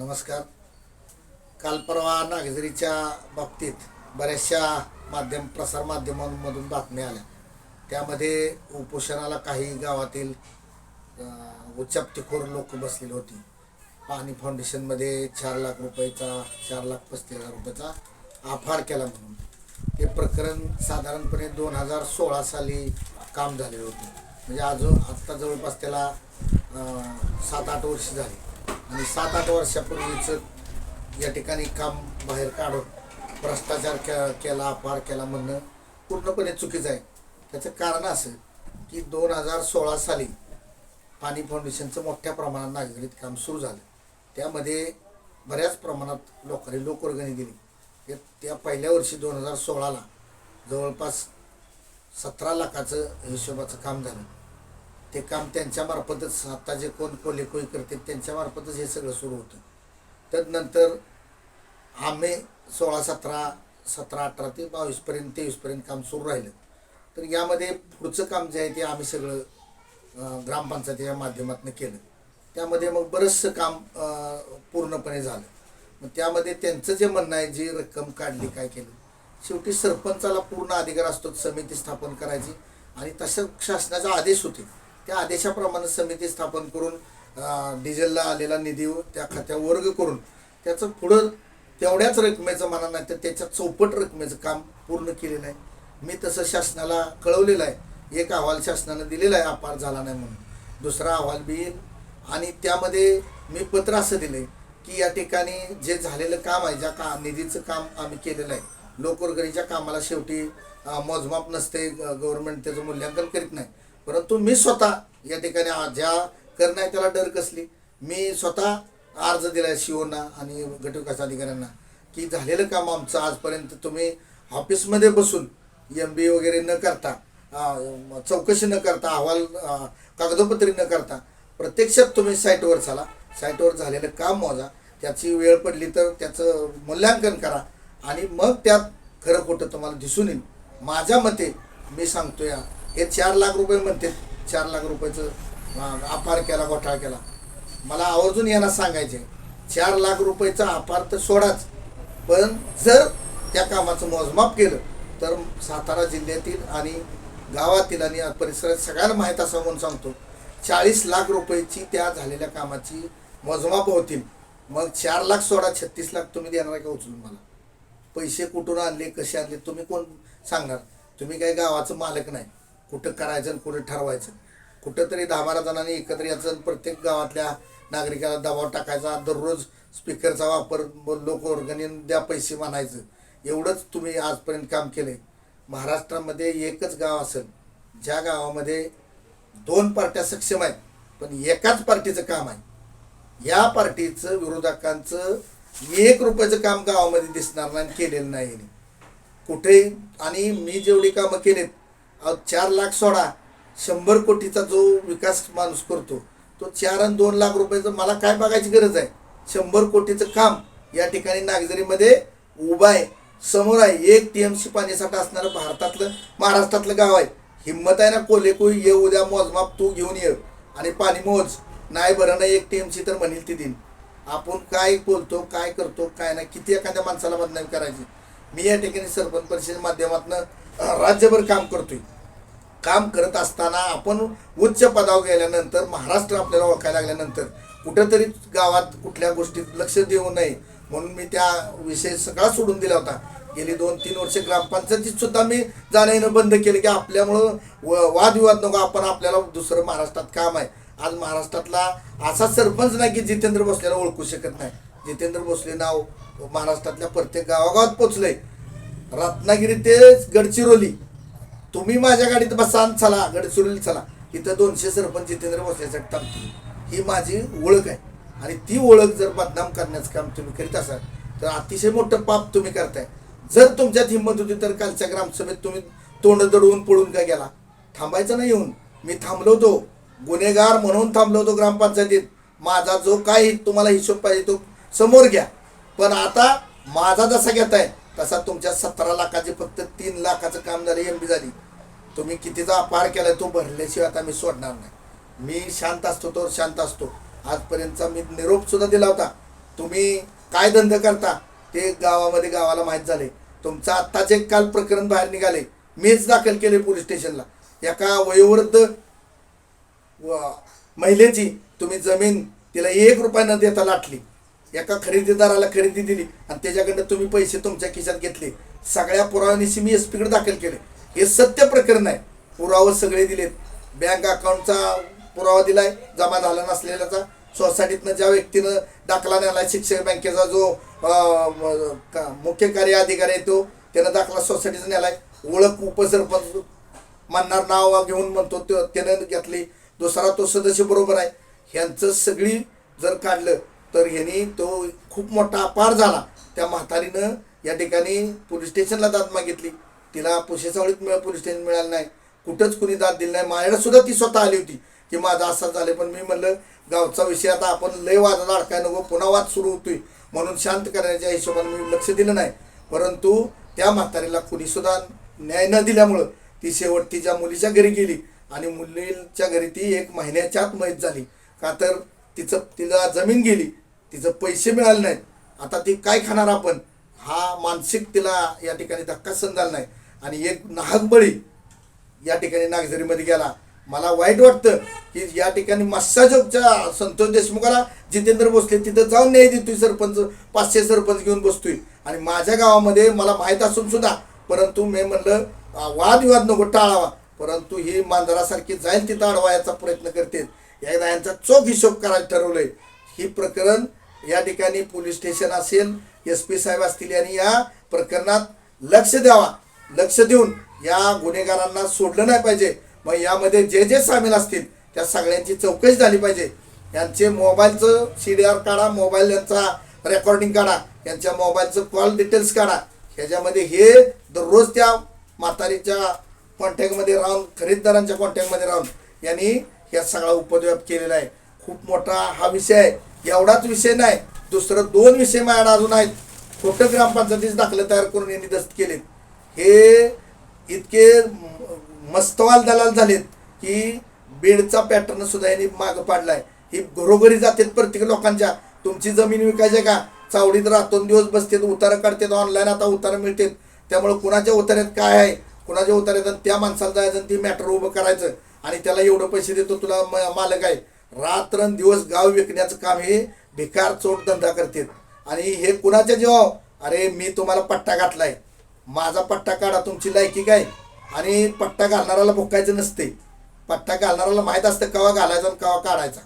नमस्कार. काल परवा नागझरीच्या बाबतीत बऱ्याचशा माध्यम प्रसार माध्यमांमधून बातम्या आल्या. त्यामध्ये उपोषणाला काही गावातील अं, उच्चाप्तिखोर लोक बसलेली होती. पाणी फाउंडेशनमध्ये चार लाख रुपयाचा चार लाख पस्तीस हजार रुपयाचा आफार केला म्हणून. हे प्रकरण साधारणपणे दोन हजार सोळा साली काम झालेलं होतं. म्हणजे अजून आत्ता जवळपास त्याला सात आठ वर्ष झाली. आणि सात आठ वर्षापूर्वीच या ठिकाणी काम बाहेर काढून भ्रष्टाचार के केला अपार केला म्हणणं पूर्णपणे चुकीचं आहे. त्याचं कारण असं की दोन हजार सोळा साली पाणी फाउंडेशनचं मोठ्या प्रमाणात नागरिक काम सुरू झालं. त्यामध्ये बऱ्याच प्रमाणात लोकांनी लोकवर्गणी दिली. त्या पहिल्या वर्षी दोन हजार सोळाला जवळपास सतरा लाखाचं हिशोबाचं काम झालं. ते काम त्यांच्यामार्फतच आता जे कोण कोलेकोई करते त्यांच्यामार्फतच हे सगळं सुरू होतं. त्यानंतर आम्ही सोळा सतरा सतरा अठरा ते बावीसपर्यंत तेवीसपर्यंत काम सुरू राहिलं. तर यामध्ये पुढचं काम जे आहे ते आम्ही सगळं ग्रामपंचायतीच्या माध्यमातून केलं. त्यामध्ये मग बरंचसं काम पूर्णपणे झालं. मग त्यामध्ये त्यांचं जे म्हणणं आहे जी रक्कम काढली काय केलं? शेवटी सरपंचाला पूर्ण अधिकार असतो समिती स्थापन करायची. आणि तसं शासनाचा आदेश होते. त्या आदेशाप्रमाणे समिती स्थापन करून डिझेलला आलेला निधी त्या खात्यावर वर्ग करून त्याचं पुढं तेवढ्याच रकमेचं म्हणा नाही तर त्याच्या चौपट रकमेचं काम पूर्ण केलेलं आहे. मी तसं शासनाला कळवलेलं आहे. एक अहवाल शासनानं दिलेला आहे अपार झाला नाही म्हणून. दुसरा अहवाल बी येईल. आणि त्यामध्ये मी पत्र असं दिले की या ठिकाणी जे झालेलं काम आहे ज्या का निधीचं काम आम्ही केलेलं आहे लोकवर्गणीच्या कामाला शेवटी मोजमाप नसते गव्हर्नमेंट त्याचं मूल्यांकन करीत नाही. परंतु मी स्वतः या ठिकाणी ज्या करणं आहे त्याला डर कसली? मी स्वतः अर्ज दिलाय शिवना आणि गटविकास अधिकाऱ्यांना की झालेलं काम आमचं आजपर्यंत तुम्ही ऑफिसमध्ये बसून एम बी वगैरे न करता चौकशी न करता अहवाल कागदोपत्री न करता प्रत्यक्षात तुम्ही साईटवर चाला. साईटवर झालेलं काम मोजा. त्याची वेळ पडली तर त्याचं मूल्यांकन करा आणि मग त्यात खरं खोटं तुम्हाला दिसून येईल. माझ्या मते मी सांगतो या हे चार लाख रुपये म्हणते. चार लाख रुपयाचं अपार केला घोटाळा केला. मला आवर्जून यांना सांगायचे चार लाख रुपयाचा अपार तर सोडाच. पण जर त्या कामाचं मोजमाप केलं तर सातारा जिल्ह्यातील आणि गावातील आणि परिसरात सगळ्यांना माहीत असं म्हणून सांगतो. चाळीस लाख रुपयाची त्या झालेल्या कामाची मोजमाप होतील. मग चार लाख सोळा छत्तीस लाख तुम्ही देणार आहे का उचलून मला? पैसे कुठून आणले कसे आणले तुम्ही कोण सांगणार? तुम्ही काही गावाचं मालक नाही. कुठं करायचं आणि कुठं ठरवायचं. कुठं तरी दहा बारा जणांनी एकत्र यायचं आणि प्रत्येक गावातल्या नागरिकाला दबाव टाकायचा. दररोज स्पीकरचा वापर लोकवर्गणी द्या पैसे मानायचं एवढंच तुम्ही आजपर्यंत काम केलंय. महाराष्ट्रामध्ये एकच गाव असेल. ज्या गावामध्ये दोन पार्ट्या सक्षम आहेत पण एकाच पार्टीचं काम आहे. या पार्टीचं विरोधकांचं एक रुपयाचं काम गावामध्ये दिसणार नाही केलेलं नाही. कुठेही आणि मी जेवढी कामं केलीत चार लाख सोडा. शंभर कोटीचा जो विकास माणूस करतो तो चार आणि दोन लाख रुपयाचं मला काय बघायची गरज आहे? शंभर कोटीचं काम या ठिकाणी नागझरीमध्ये उभं आहे. समोर आहे एक टी एम सी पाणीसाठा असणारं भारतातलं महाराष्ट्रातलं गाव आहे. हिंमत आहे ना कोले कोई ये उद्या मोजमाप तू घेऊन ये. आणि पाणी मोज. नाही बरं ना एक टी एम सी तर म्हणेल ती दिन. आपण काय बोलतो काय करतो काय नाही किती एखाद्या माणसाला बदनामी करायची? मी या ठिकाणी सरपंच परिषद माध्यमातून राज्यभर काम करतोय. काम करत असताना आपण उच्च पदावर गेल्यानंतर महाराष्ट्र आपल्याला ओळखायला लागल्यानंतर कुठंतरी गावात कुठल्या गोष्टीत लक्ष देऊ नये म्हणून मी त्या विषय सगळा सोडून दिला होता. गेली दोन तीन वर्ष ग्रामपंचायतीत सुद्धा मी जाणं येणं बंद केलं की आपल्यामुळं व- वादविवाद नको आपण आपल्याला दुसरं महाराष्ट्रात काम आहे. आज महाराष्ट्रातला असा सरपंच नाही की जितेंद्र भोसलेला ओळखू शकत नाही. जितेंद्र भोसले नाव महाराष्ट्रातल्या प्रत्येक गावागावात पोचलंय. रत्नागिरी ते गडचिरोली. तुम्ही माझ्या गाडीत बसा आणि चला गडचिरोली चला. इथं दोनशे सरपंच जितेंद्र बसण्यासाठी थांबतील ही माझी ओळख आहे. आणि ती ओळख जर बदनाम करण्याचं काम तुम्ही करीत असाल तर अतिशय मोठं पाप तुम्ही करताय. जर तुमच्यात हिंमत होती तर कालच्या ग्रामसभेत तुम्ही तोंड दडवून पळून का गेला? थांबायचं नाही येऊन. मी थांबलो होतो. गुन्हेगार म्हणून थांबलो होतो ग्रामपंचायतीत. माझा जो काही तुम्हाला हिशोब पाहिजे तो समोर घ्या. पण आता माझा जसा घेताय तसा तुमच्या सतरा लाखाचे फक्त तीन लाखाचं काम झालं एम बी झाली. तुम्ही कितीचा अपार केलाय तो भरल्याशिवाय आता मी सोडणार नाही. मी शांत असतो तो शांत असतो. आजपर्यंतचा मी निरोप सुद्धा दिला होता. तुम्ही काय धंदा करता ते गावामध्ये गावाला माहीत झाले. तुमचं आत्ताच एक काल प्रकरण बाहेर निघाले. मीच दाखल केले पोलीस स्टेशनला. एका वयोवृद्ध महिलेची तुम्ही जमीन तिला एक रुपया न देता लाटली. एका खरेदीदाराला खरेदी दिली आणि त्याच्याकडनं तुम्ही पैसे तुमच्या खिशात घेतले. सगळ्या पुराव्यानिशी मी एस पीकडे दाखल केले. हे सत्य प्रकरण आहे. पुरावे सगळे दिलेत. बँक अकाउंटचा पुरावा दिलाय जमा झाला नसलेल्याचा. सोसायटीतनं ज्या व्यक्तीनं दाखला नेला शिक्षक बँकेचा जो का- मुख्य कार्य अधिकारी आहे तो त्यानं दाखला सोसायटीचा नेलाय. ओळख उपसरपंच म्हणणार नाव घेऊन म्हणतो तो त्यानं घेतली. दुसरा तो सदस्य बरोबर आहे. ह्यांचं सगळी जर काढलं तर ह्यांनी तो खूप मोठा अपार झाला. त्या म्हातारीनं या ठिकाणी पोलीस स्टेशनला दाद मागितली. तिला पुशेसावळीत मिळ पोलीस स्टेशन मिळालं नाही. कुठंच कुणी दाद दिली नाही. माझ्याकडे सुद्धा ती स्वतः आली होती की माझा असं झालं पण मी म्हणलं गावचा विषय आता आपण लय वादात अडकाय नको. पुन्हा वाद सुरू होतोय. म्हणून शांत करण्याच्या हिशोबाने मी लक्ष दिलं नाही. परंतु त्या म्हातारीला कुणीसुद्धा न्याय न दिल्यामुळं ती शेवट तिच्या मुलीच्या घरी गेली आणि मुलीच्या घरी ती एक महिन्याच्या आत माहीत झाली. का तर तिचं तिला जमीन गेली तिचं पैसे मिळाले नाहीत. आता ती काय खाणार आपण? हा मानसिक तिला या ठिकाणी धक्का समजाला झाला नाही. आणि एक नाहक बळी या ठिकाणी नागझरीमध्ये गेला. मला वाईट वाटतं की या ठिकाणी मस्साजोगच्या संतोष देशमुखाला जितेंद्र भोसले तिथं जाऊन नाही देतोय सरपंच पाचशे सरपंच घेऊन बसतोय. आणि माझ्या गावामध्ये मला माहीत असून सुद्धा परंतु मी म्हणलं वादविवाद नको टाळावा. परंतु ही मांजरासारखी जाईल तिथं अडवायचा प्रयत्न करते एकदा यांचा चोख हिशोब करायला ठरवलंय. ही प्रकरण या ठिकाणी पोलीस स्टेशन असेल एस पी साहेब असतील यांनी या प्रकरणात लक्ष द्यावा. लक्ष देऊन या गुन्हेगारांना सोडलं नाही पाहिजे. मग यामध्ये जे जे सामील असतील त्या सगळ्यांची चौकशी झाली पाहिजे. यांचे मोबाईलचं सी डी आर काढा मोबाईल यांचा रेकॉर्डिंग काढा यांच्या मोबाईलचं कॉल डिटेल्स काढा. ह्याच्यामध्ये हे दररोज त्या म्हातारीच्या कॉन्टॅक्टमध्ये राहून खरेदीदारांच्या कॉन्टॅक्टमध्ये राहून यांनी या सगळा उपद्व्याप केलेला आहे. खूप मोठा हा विषय आहे. एवढाच विषय नाही दुसरं दोन विषय माझ्याकडे अजून आहेत. खोटं ग्रामपंचायतीच दाखले तयार करून यांनी दस्त केलेत. हे इतके मस्तवाल दलाल झालेत की बीडचा पॅटर्न सुद्धा यांनी मागं पाडलाय. ही घरोघरी जातात प्रत्येक लोकांच्या. तुमची जमीन विकायची का? चावडीत राहतो दिवस बसतात उतारं काढतात ऑनलाईन आता उतारं मिळतात. त्यामुळे कुणाच्या उतार्यात काय आहे? कुणाच्या उतार्यात त्या माणसाला जायचं आणि ती मॅटर उभं करायचं. आणि त्याला एवढं पैसे देतो तुला म- मालक आहे. रात्रंदिवस गाव विकण्याचं काम हे भिकार चोट धंदा करतात. आणि हे कुणाच्या जेव्हा अरे मी तुम्हाला पट्टा घातलाय. माझा पट्टा काढा तुमची लायकी काय? आणि पट्टा घालणाऱ्याला भुकायचं नसते. पट्टा घालणाऱ्याला माहीत असतं कवा घालायचा आणि कवा काढायचा.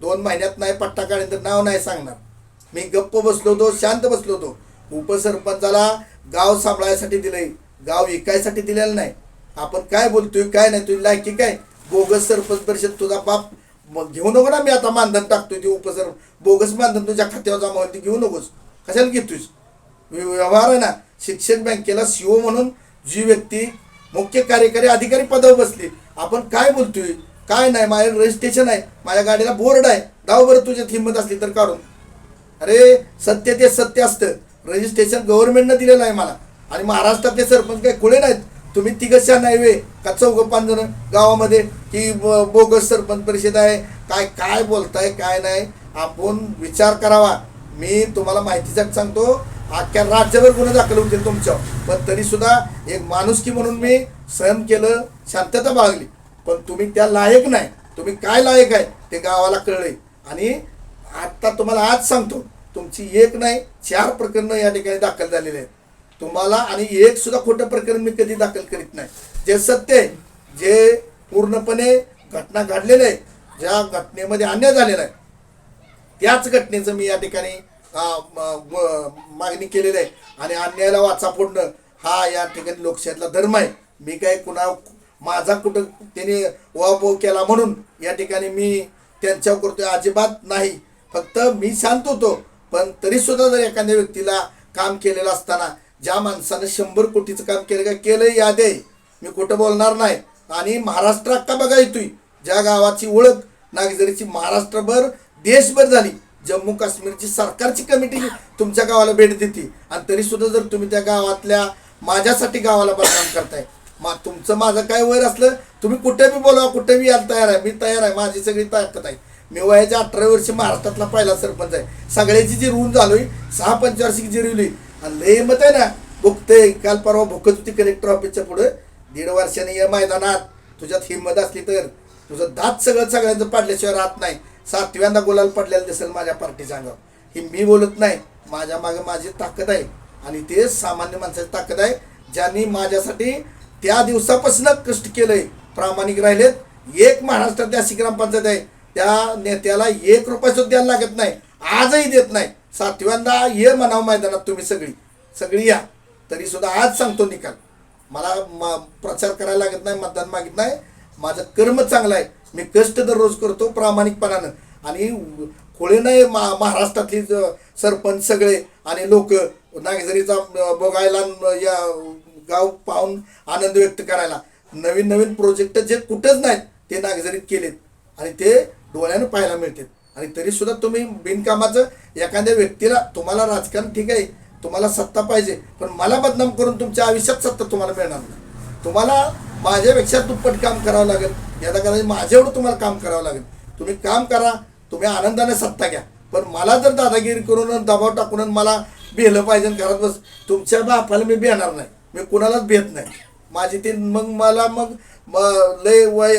दोन महिन्यात नाही पट्टा काढेल तर नाव नाही सांगणार. मी गप्प बसलो होतो शांत बसलो होतो. उपसरपंचाला गाव सांभाळायसाठी दिलंय. गाव विकायसाठी दिलेलं नाही. आपण काय बोलतोय काय नाही तुझी लायकी काय? बोगस सरपंच परिषद तुझा बाप मग घेऊ नको ना मी आता मानधन टाकतोय ते उपसर बोगस मानधन तुझ्या खात्यावर जमा होईल ते घेऊ नकोस. कशाला घेतोयस? व्यवहार आहे ना. शिक्षण बँकेला सीओ म्हणून जी व्यक्ती मुख्य कार्यकारी अधिकारी पदावर बसली आपण काय बोलतोय? काय नाही माझ्या रजिस्ट्रेशन आहे माझ्या गाडीला बोर्ड आहे. दाव बरं तुझ्यात हिंमत असली तर काढून. अरे सत्य ते सत्य असतं. रजिस्ट्रेशन गव्हर्नमेंटनं दिलेलं आहे मला. आणि महाराष्ट्रातले सरपंच काही खुळे नाहीत. तुम्ही तिघशा नाही वे का चौघ पाच जण गावामध्ये? की ब- बोगस सरपंच परिषद आहे. काय काय बोलताय काय नाही? आपण विचार करावा. मी तुम्हाला माहितीसाठी सांगतो अख्ख्या राज्यभर गुन्हे दाखल होतील तुमच्यावर. पण तरी सुद्धा एक माणुसकी म्हणून मी सहन केलं शांतता बाळगली. पण तुम्ही त्या लायक नाही. तुम्ही काय लायक आहे ते गावाला कळले आणि आता तुम्हाला आज सांगतो तुमची एक नाही चार प्रकरणं या ठिकाणी दाखल झालेली आहेत. तुम्हाला आणि एक सुद्धा खोटं प्रकरण मी कधी दाखल करीत नाही. जे सत्य आहे जे पूर्णपणे घटना घडलेल्या आहे ज्या घटनेमध्ये अन्याय झालेला आहे त्याच घटनेचं मी या ठिकाणी मागणी केलेली आहे. आणि अन्यायाला वाचा फोडणं हा या ठिकाणी लोकशाहीतला धर्म आहे. मी काय कुणा माझा कुठं त्याने वापव केला म्हणून या ठिकाणी मी त्यांच्यावर करतोय अजिबात नाही. फक्त मी शांत होतो पण तरीसुद्धा जर एखाद्या व्यक्तीला काम केलेलं असताना ज्या माणसानं शंभर कोटीचं काम केलं का केलं याद. आहे मी कुठं बोलणार नाही. आणि महाराष्ट्र का बघा येतोय ज्या गावाची ओळख नागझरीची महाराष्ट्रभर देशभर झाली. जम्मू काश्मीरची सरकारची कमिटी तुमच्या गावाला भेट देते. आणि तरी सुद्धा जर तुम्ही त्या गावातल्या माझ्यासाठी गावाला बदनाम करताय. मा तुमचं माझं काय वयर असलं तुम्ही कुठे बी बोलावा कुठे बी यायला तयार आहे. मी तयार आहे. माझी सगळी ताकद आहे. मी वयाच्या अठरा वर्षी महाराष्ट्रातला पहिला सरपंच आहे. सगळ्याची जी रूल झालोय सहा पंचवार्षिक जिरवली आणि लय मत आहे ना भुकते काल परवा भुकत होती कलेक्टर ऑफिसच्या पुढे दीड वर्षाने या मैदानात तुझ्यात हिंमत असली तर तुझं दात सगळं सगळ्यांचं पाडल्याशिवाय राहत नाही सातव्यांदा गुलाल पडलेलं दिसेल माझ्या पार्टीच्या अंगावर हे मी बोलत नाही माझ्या मागे माझी ताकद आहे आणि ते सामान्य माणसाची ताकद आहे ज्यांनी माझ्यासाठी त्या दिवसापासून कष्ट केलंय प्रामाणिक राहिलेत एक महाराष्ट्रात त्या ग्रामपंचायत आहे त्या नेत्याला एक रुपया सुद्धा द्यायला लागत नाही आजही देत नाही सातव्यांदा ये म्हणावं मैदानात तुम्ही सगळी. सगळी या. तरी सुद्धा आज सांगतो निकाल. मला म- प्रचार करायला लागत नाही मतदान मागित नाही. माझं कर्म चांगलं आहे. मी कष्ट दररोज करतो प्रामाणिकपणानं. आणि कोळी नाही मा महाराष्ट्रातली सरपंच सगळे आणि लोक नागझरीचा बघायला या गाव पाहून आनंद व्यक्त करायला. नवीन नवीन प्रोजेक्ट जे कुठंच नाहीत ते नागझरीत केलेत. आणि ते डोळ्यानं पाहायला मिळतात. आणि तरी सुद्धा तुम्ही बिनकामाचं एखाद्या व्यक्तीला तुम्हाला राजकारण ठीक आहे तुम्हाला सत्ता पाहिजे पण मला बदनाम करून तुमच्या आयुष्यात सत्ता तुम्हाला मिळणार नाही. तुम्हाला माझ्यापेक्षा दुप्पट काम करावं लागेल. याचा कारण माझ्या एवढं तुम्हाला काम करावं लागेल. तुम्ही काम करा तुम्ही आनंदाने सत्ता घ्या. पण मला जर दादागिरी करून दबाव टाकून आणि मला भेलं पाहिजे घरात बस तुमच्या बापाला मी भेणार नाही. मी कुणालाच भेट नाही. माझी ते मग मला मग लय वय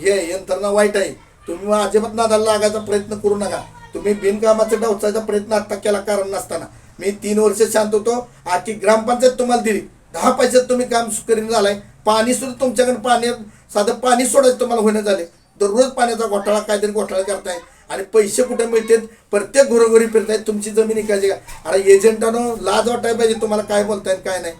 हे यंत्रणा वाईट आहे. तुम्ही मग अजिबात नादाला लागायचा प्रयत्न करू नका. तुम्ही बिनकामाचा डावचायचा प्रयत्न आत्ता केला कारण नसताना. मी तीन वर्ष शांत होतो. आखी ग्रामपंचायत तुम्हाला दिली. दहा पैशात तुम्ही काम करीन झालाय. पाणी सुद्धा तुमच्याकडे पाणी साधं पाणी सोडायचं तुम्हाला होणं झाले. दररोज पाण्याचा घोटाळा काहीतरी घोटाळा करताय. आणि पैसे कुठे मिळतात प्रत्येक घरोघरी फिरतायत तुमची जमीन इकायची का? अरे एजंटानं लाज वाटायला पाहिजे तुम्हाला काय बोलतायत काय नाही.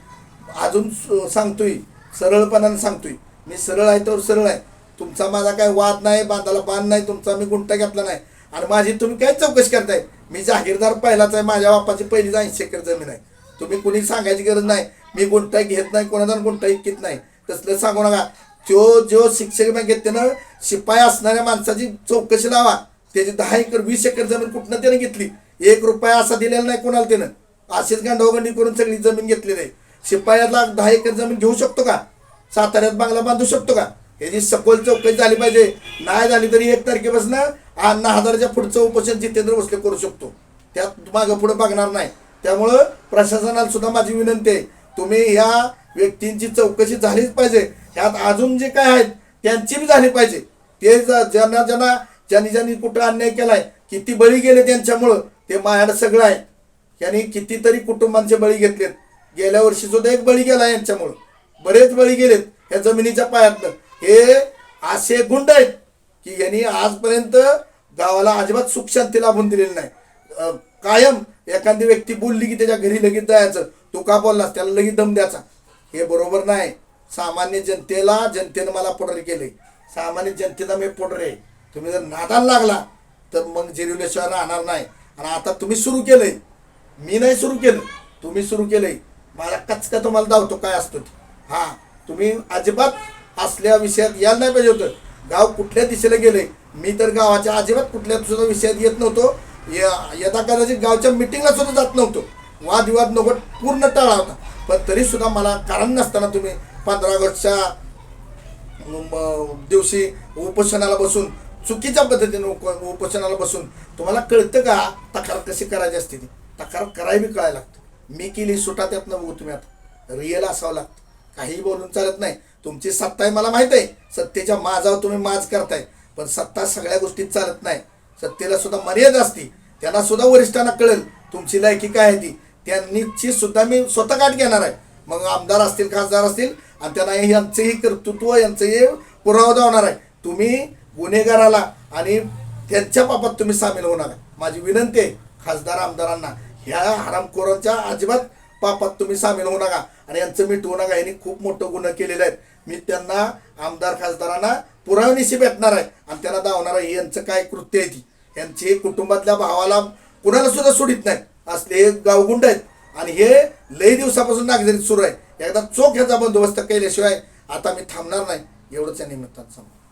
अजून सांगतोय. सरळपणानं सांगतोय. मी सरळ आहे तर सरळ आहे. तुमचा माझा काय वाद नाही बांधाला बांध नाही तुमचा मी गुंटा घेतला नाही. आणि माझी तुम्ही काय चौकशी करताय? मी जाहीरदार पहिलाच आहे माझ्या बापाची पहिलीच ऐंशी एकर जमीन आहे. तुम्ही कुणी सांगायची गरज नाही. मी गुंटा घेत नाही कोणाचा गुंटा इतकीत नाही. तसलं सांगू नका. तो जो शिक्षक बँकेत त्यानं शिपाई असणाऱ्या माणसाची चौकशी लावा. त्याची दहा एकर वीस एकर जमीन कुठनं त्याने घेतली? एक रुपया असा दिलेला नाही कोणाला त्यानं. अशीच गांडवगंडी करून सगळी जमीन घेतली नाही शिपायाला दहा एकर जमीन घेऊ शकतो का? साताऱ्यात बांगला बांधू शकतो का? याची सखोल चौकशी झाली पाहिजे. नाही झाली तरी एक तारखेपासून अण्णा हजाराच्या पुढचं उपोषण जितेंद्र भोसले करू शकतो. त्यात मागं पुढे बघणार नाही. त्यामुळं प्रशासनाला सुद्धा माझी विनंती आहे तुम्ही ह्या व्यक्तींची चौकशी झालीच पाहिजे. ह्यात अजून जे काय आहेत त्यांची बी झाली पाहिजे. ते ज- ज्यांना ज्यांना ज्यांनी ज्यांनी कुठं अन्याय केलाय किती बळी गेले त्यांच्यामुळं ते माझ्याकडे सगळं आहे यांनी कितीतरी कुटुंबांचे बळी घेतलेत. गेल्या वर्षी सुद्धा एक बळी गेला यांच्यामुळं. बरेच बळी गेलेत या जमिनीच्या पायातनं. हे असे गुंड आहेत की यांनी आजपर्यंत गावाला अजिबात सुखशांती लाभून दिलेली नाही. कायम एखादी व्यक्ती बोलली की त्याच्या घरी लगेच जायचं तू का बोललास त्याला लगेच दम द्यायचा. हे बरोबर नाही. सामान्य जनतेला जनतेनं मला पोटरे केले. सामान्य जनतेला मी पोटरे. आहे तुम्ही जर नादाला लागला तर मग जिरवल्याशिवाय राहणार नाही. आणि आता तुम्ही सुरू केलंय. मी नाही सुरू केलं. तुम्ही सुरू केलंय. मला कचका तुम्हाला दावतो काय असतो हा तुम्ही अजिबात असल्या विषयात यायला नाही पाहिजे होतं. गाव कुठल्या दिशेला गेले मी तर गावाच्या अजिबात कुठल्या सुद्धा विषयात येत नव्हतो. या- कदाचित गावच्या मिटिंगला सुद्धा जात नव्हतो. वादविवाद नको पूर्ण टाळा होता. पण तरी सुद्धा मला कारण नसताना तुम्ही पंधरा ऑगस्टच्या दिवशी उपोषणाला बसून चुकीच्या पद्धतीने उपोषणाला बसून तुम्हाला कळतं का तक्रार कशी करायची असते ती? तक्रार करायला कळायला लागतं. मी केली सुटा त्यातनं बघू तुम्ही आता. रिअल असावं लागतं. काहीही बोलून चालत नाही. तुमची सत्ता आहे मला माहीत आहे. सत्तेच्या माझावर तुम्ही माज करताय. पण सत्ता सगळ्या गोष्टीत चालत नाही. सत्तेला सुद्धा मर्यादा असती. त्यांना सुद्धा वरिष्ठांना कळेल तुमची लायकी काय आहे ती. त्यांनीची सुद्धा मी स्वतः गाठ घेणार आहे. मग आमदार असतील खासदार असतील आणि त्यांना यांचंही कर्तृत्व यांचंही पुरावा होणार आहे. तुम्ही गुन्हेगाराला आणि त्यांच्या पापात तुम्ही सामील होणार आहे. माझी विनंती आहे खासदार आमदारांना ह्या हरामखोरांच्या अजिबात पापात तुम्ही सामील होऊ नका. आणि यांचं मिटवू नका. यांनी खूप मोठं गुन्हा केलेलं आहेत मी त्यांना आमदार खासदारांना पुरावणीशी भेटणार आहे. आणि त्यांना दावणार आहे. यांचं काय कृत्य आहे ती? यांची कुटुंबातल्या भावाला कुणाला सुद्धा सोडित नाही. असले हे गावगुंड आहेत. आणि हे लई दिवसापासून नागझरीत सुरू आहे. एकदा चोख ह्याचा बंदोबस्त केल्याशिवाय आता मी थांबणार नाही. एवढंच या निमित्तात सांगतो